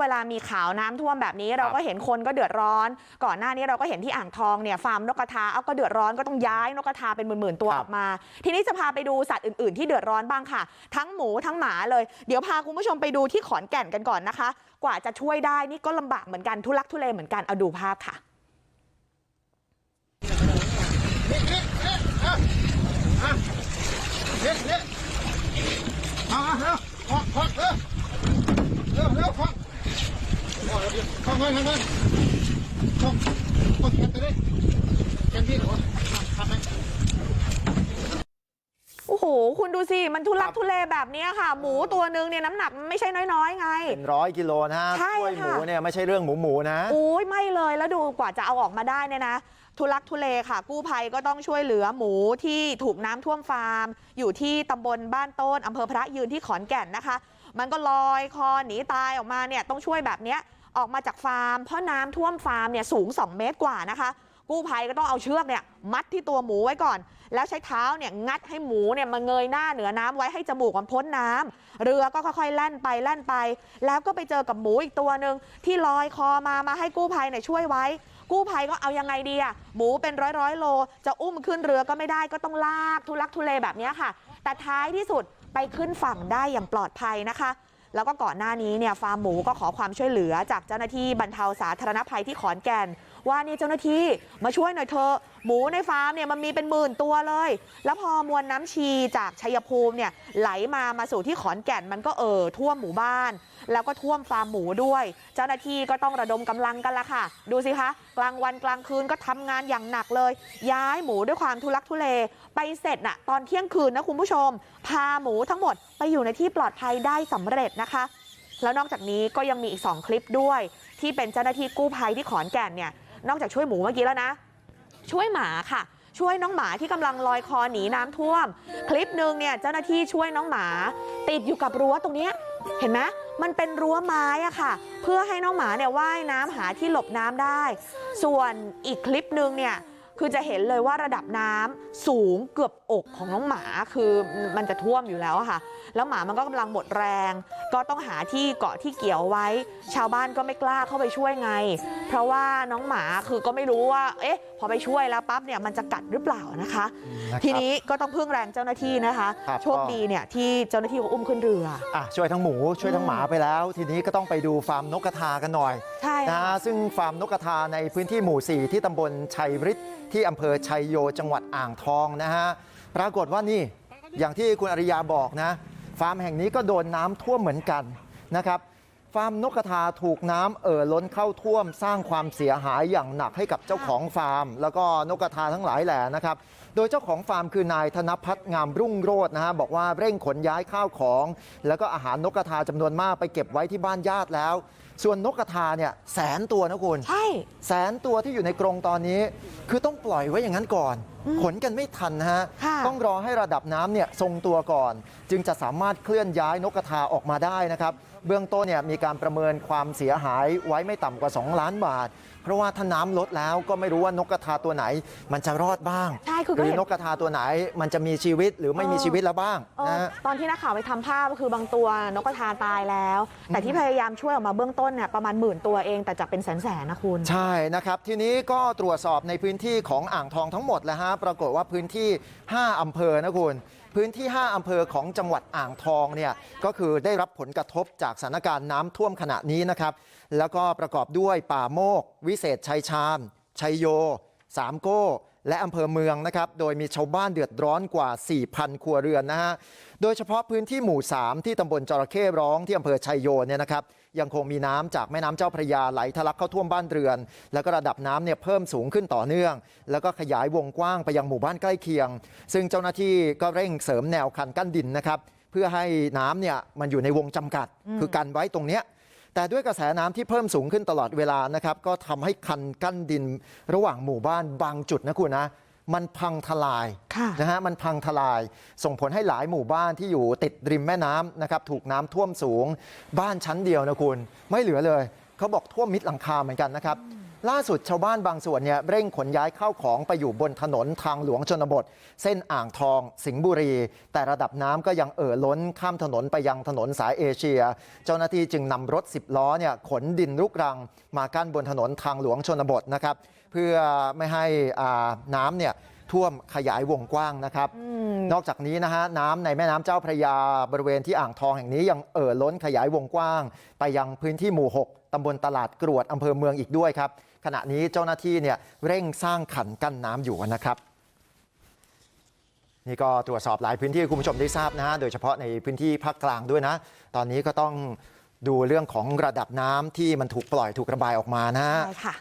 เวลามีข่าวน้ำท่วมแบบนี้เราก็เห็นคนก็เดือดร้อน ก่อนหน้านี้เราก็เห็นที่อ่างทองเนี่ยฟาร์มนกกระทาเอาก็เดือดร้อนก็ต้องย้ายนกกระทาเป็นหมื่นๆตัวครัอบอกมา ทีนี้จะพาไปดูสัตว์อื่น ๆ ที่เดือดร้อนบ้างค่ะ ทั้งหมูทั้งหมาเลย เดี๋ยวพาคุณผู้ชมไปดูที่ขอนแก่นกันก่อนนะคะ กว่าจะช่วยได้นี่ก็ลำบากเหมือนกันทุลักทุเลเหมือนกันเอาดูภาพค่ะเร็วเร็วเอาเอาเร็วขอขอเร็วเร็วเร็วขอขอ เร็วขอเงินเงินเงินขอขอแขนไปเลยแขนพี่เหรอทำไหมโอ้โห คุณดูสิ มันทุลักทุเลแบบนี้ค่ะ หมูตัวหนึ่งเนี่ยน้ำหนักมันไม่ใช่น้อยๆ ไง เป็นร้อยกิโลนะฮะใช่ถ้วยหมูค่ะเนี่ยไม่ใช่เรื่องหมูหมูนะโอ้ยไม่เลย แล้วดูกว่าจะเอาออกมาได้เนี่ยนะ ทุลักทุเลค่ะ กู้ภัยก็ต้องช่วยเหลือหมูที่ถูกน้ำท่วมฟาร์ม อยู่ที่ตำบลบ้านโต้นอำเภอพระยืนที่ขอนแก่นนะคะ มันก็ลอยคอหนีตายออกมาเนี่ยต้องช่วยแบบเนี้ย ออกมาจากฟาร์มเพราะน้ำท่วมฟาร์มเนี่ยสูง 2 เมตรกว่านะคะ กู้ภัยก็ต้องเอาเชือกเนี่ยมัดที่ตัวหมูไว้ก่อน แล้วใช้เท้าเนี่ยงัดให้หมูเนี่ยมาเงยหน้าเหนือน้ำไว้ให้จมูกมันพ้นน้ำเรือก็ค่อยๆแล่นไปแล่นไป แล้วก็ไปเจอกับหมูอีกตัวหนึ่งที่ลอยคอมามาให้กู้ภัยเนี่ยช่วยไว้ กู้ภัยก็เอายังไงดีอะหมูเป็นร้อยร้อยโล จะอุ้มขึ้นเรือก็ไม่ได้ก็ต้องลากทุลักทุเลแบบนี้ค่ะ แต่ท้ายที่สุดไปขึ้นฝั่งได้อย่างปลอดภัยนะคะ แล้วก็ก่อนหน้านี้เนี่ยฟาร์มหมูก็ขอความช่วยเหลือจากเจ้าหน้าที่บรรเทาสาธารณภัยที่ขอนแก่น ว่านี่เจ้าหน้าที่มาช่วยหน่อยเถอะหมูในฟาร์มเนี่ยมันมีเป็นหมื่นตัวเลย แล้วพอมวลน้ำชีจากชัยภูมิเนี่ยไหลมามาสู่ที่ขอนแก่นมันก็เอ่อท่วมหมู่บ้าน แล้วก็ท่วมฟาร์มหมูด้วย เจ้าหน้าที่ก็ต้องระดมกำลังกันละค่ะ ดูสิคะ กลางวันกลางคืนก็ทำงานอย่างหนักเลย ย้ายหมูด้วยความทุลักทุเลไปเสร็จน่ะตอนเที่ยงคืนนะคุณผู้ชม พาหมูทั้งหมดไปอยู่ในที่ปลอดภัยได้สำเร็จนะคะแล้วนอกจากนี้ก็ยังมีอีก 2 คลิปด้วย ที่เป็นเจ้าหน้าที่กู้ภัยที่ขอนแก่นเนี่ย นอกจากช่วยหมูเมื่อกี้แล้วนะช่วยหมาค่ะช่วยน้องหมาที่กำลังลอยคอหนีน้ำท่วม คลิปหนึ่งเนี่ยเจ้าหน้าที่ช่วยน้องหมา ติดอยู่กับรั้วตรงนี้เห็นไหมมันเป็นรั้วไม้อะค่ะ เพื่อให้น้องหมาเนี่ยว่ายน้ำหาที่หลบน้ำได้ ส่วนอีกคลิปหนึ่งเนี่ย คือจะเห็นเลยว่าระดับน้ำสูงเกือบอกของน้องหมาคือมันจะท่วมอยู่แล้วอะค่ะ แล้วหมามันก็กำลังหมดแรง ก็ต้องหาที่เกาะที่เกี่ยวไว้ ชาวบ้านก็ไม่กล้าเข้าไปช่วยไง เพราะว่าน้องหมาคือก็ไม่รู้ว่า เอ๊ะ พอไปช่วยแล้วปั๊บเนี่ยมันจะกัดหรือเปล่านะคะนะครับทีนี้ก็ต้องพึ่งแรงเจ้าหน้าที่นะคะครับโชคดีเนี่ยที่เจ้าหน้าที่เขาอุ้มขึ้นเรืออะช่วยทั้งหมูช่วยทั้งหมาไปแล้ว ทีนี้ก็ต้องไปดูฟาร์มนกกระทากันหน่อยใช่นะค่ะฮะซึ่งฟาร์มนกกระทาในพื้นที่หมู่ 4 ที่ตำบลชัยฤทธิ์ที่อำเภอชัยโยจังหวัดอ่างทองนะฮะปรากฏว่านี่อย่างที่คุณอริยาบอกนะฟาร์มแห่งนี้ก็โดนน้ำท่วมเหมือนกันนะครับ มนกกระทาถูกน้ำเอ่อล้นเข้าท่วมสร้างความเสียหายอย่างหนักให้กับเจ้าของฟาร์มแล้วก็นกกระทาทั้งหลายแหล่นะครับ โดยเจ้าของฟาร์มคือนายธนพัฒน์งามรุ่งโรจน์นะฮะบอกว่าเร่งขนย้ายข้าวของ แล้วก็อาหารนกกระทาจำนวนมากไปเก็บไว้ที่บ้านญาติแล้ว ส่วนนกกระทาเนี่ยแสนตัวนะคุณใช่แสนตัวที่อยู่ในกรงตอนนี้ คือต้องปล่อยไว้อย่างนั้นก่อนขนกันไม่ทันนะฮะค่ะต้องรอให้ระดับน้ำเนี่ยทรงตัวก่อน จึงจะสามารถเคลื่อนย้ายนกกระทาออกมาได้นะครับ เบื้องต้นเนี่ยมีการประเมินความเสียหายไว้ไม่ต่ำกว่า2ล้านบาท เพราะว่าถ้าน้ำลดแล้วก็ไม่รู้ว่านกกระทาตัวไหน มันจะรอดบ้างใช่คือหก็รือเห็นนกกระทาตัวไหนมันจะมีชีวิตหรือไม่มีเออชีวิตแล้วบ้างเออนะฮะตอนที่นักข่าวไปทำภาพก็คือบางตัวนกกระทาตายแล้ว แต่ที่พยายามช่วยออกมาเบื้องต้นเนี่ยประมาณหมื่นตัวเองแต่จากเป็นแสนแสนๆนะคุณ ใช่นะครับ ทีนี้ก็ตรวจสอบในพื้นที่ของอ่างทองทั้งหมดแล้วฮะปรากฏว่าพื้นที่ 5อำเภอนะคุณพื้นที่๕อำเภอของจังหวัดอ่างทองเนี่ยก็คือได้รับผลกระทบจากสถานการณ์น้ำท่วมขณะนี้นะครับแล้วก็ประกอบด้วยป่าโมกวิเศษชัยชาญชัยโยสามโก้ และอำเภอเมืองนะครับโดยมีชาวบ้านเดือดร้อนกว่า4,000ครัวเรือนนะฮะโดยเฉพาะพื้นที่หมู่3ที่ตำบลจระเข้ร้องที่อำเภอชัยโยเนี่ยนะครับยังคงมีน้ำจากแม่น้ำเจ้าพระยาไหลทะลักเข้าท่วมบ้านเรือน แล้วก็ระดับน้ำเนี่ยเพิ่มสูงขึ้นต่อเนื่อง แล้วก็ขยายวงกว้างไปยังหมู่บ้านใกล้เคียง ซึ่งเจ้าหน้าที่ก็เร่งเสริมแนวคันกั้นดินนะครับเพื่อให้น้ำเนี่ยมันอยู่ในวงจำกัดคือกันไว้ตรงเนี้ย แต่ด้วยกระแสน้ำที่เพิ่มสูงขึ้นตลอดเวลานะครับก็ทำให้คันกั้นดินระหว่างหมู่บ้านบางจุดนะคุณนะมันพังทลายค่ะนะฮะมันพังทลายส่งผลให้หลายหมู่บ้านที่อยู่ติดริมแม่น้ำนะครับถูกน้ำท่วมสูงบ้านชั้นเดียวนะคุณไม่เหลือเลยเขาบอกท่วมมิดหลังคาเหมือนกันนะครับ ล่าสุดชาวบ้านบางส่วนเนี่ยเร่งขนย้ายเข้าของไปอยู่บนถนนทางหลวงชนบทเส้นอ่างทองสิงห์บุรี แต่ระดับน้ำก็ยังเอ่อล้นข้ามถนนไปยังถนนสายเอเชีย เจ้าหน้าที่จึงนำรถ10ล้อเนี่ยขนดินลุกรัง มากั้นบนถนนทางหลวงชนบทนะครับเพื่อไม่ให้น้ำเนี่ย ท่วมขยายวงกว้างนะครับนอกจากนี้นะฮะน้ำในแม่น้ำเจ้าพระยาบริเวณที่อ่างทองแห่งนี้ยังเอ่อล้นขยายวงกว้างไปยังพื้นที่หมู่6ตำบลตลาดกรวดอำเภอเมืองอีกด้วยครับขณะนี้เจ้าหน้าที่เนี่ยเร่งสร้างขันกั้นน้ำอยู่นะครับนี่ก็ตรวจสอบหลายพื้นที่ให้คุณผู้ชมได้ทราบนะฮะโดยเฉพาะในพื้นที่ภาคกลางด้วยนะ ตอนนี้ก็ต้องดูเรื่องของระดับน้ำที่มันถูกปล่อยถูกระบายออกมานะฮะใช่ค่ะ